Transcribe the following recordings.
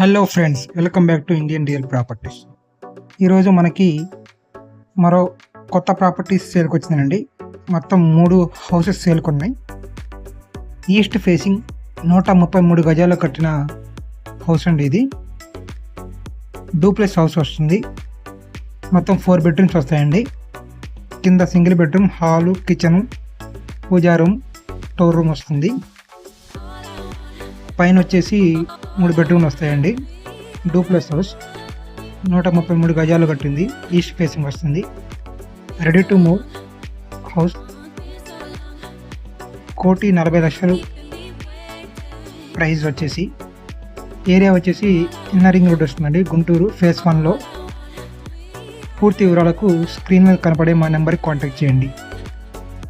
Hello friends welcome back to Indian Real Properties ఈరోజు మనకి మరో కొత్త ప్రాపర్టీస్ సేల్కి వచ్చిందండి. మొత్తం మూడు హౌసెస్ సేల్కి ఉన్నాయి ఈస్ట్ ఫేసింగ్ నూట ముప్పై మూడు గజాలు కట్టిన హౌస్ అండి ఇది. డూప్లెస్ హౌస్ వస్తుంది. మొత్తం ఫోర్ బెడ్రూమ్స్ వస్తాయండి. కింద single bedroom hall kitchen puja room store room వస్తుంది. పైన వచ్చేసి మూడు బెడ్రూమ్లు వస్తాయండి. Duplex house. నూట ముప్పై మూడు గజాలు కట్టింది. ఈస్ట్ ఫేసింగ్ వస్తుంది. Ready to move house. కోటి నలభై లక్షలు ప్రైస్ వచ్చేసి. ఏరియా వచ్చేసి ఇన్నర్ రింగ్ రోడ్ వస్తుందండి. గుంటూరు ఫేస్ వన్లో. పూర్తి వివరాలకు స్క్రీన్ మీద కనపడే మా నెంబర్కి కాంటాక్ట్ చేయండి.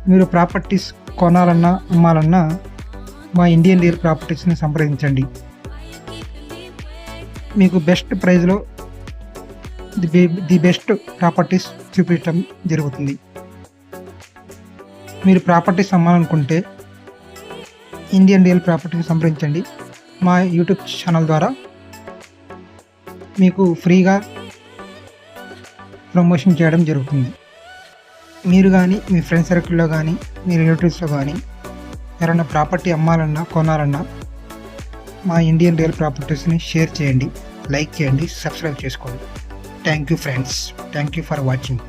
మీరు ప్రాపర్టీస్ కొనాలన్నా అమ్మాలన్నా మా ఇండియన్ రియల్ ప్రాపర్టీస్ని సంప్రదించండి. మీకు బెస్ట్ ప్రైజ్లో ది బె- ది బెస్ట్ ప్రాపర్టీస్ చూపించడం జరుగుతుంది. మీరు ప్రాపర్టీస్ అమ్మాలనుకుంటే ఇండియన్ రియల్ ప్రాపర్టీని సంప్రదించండి. మా యూట్యూబ్ ఛానల్ ద్వారా మీకు ఫ్రీగా ప్రమోషన్ చేయడం జరుగుతుంది. మీరు కానీ మీ ఫ్రెండ్ సర్కిల్లో కానీ మీ రిలేటివ్స్లో కానీ ఎవరైనా ప్రాపర్టీ అమ్మాలన్నా కొనాలన్నా మా ఇండియన్ రియల్ ప్రాపర్టీస్ని షేర్ చేయండి లైక్ చేయండి సబ్స్క్రైబ్ చేసుకోండి. Thank you friends thank you for watching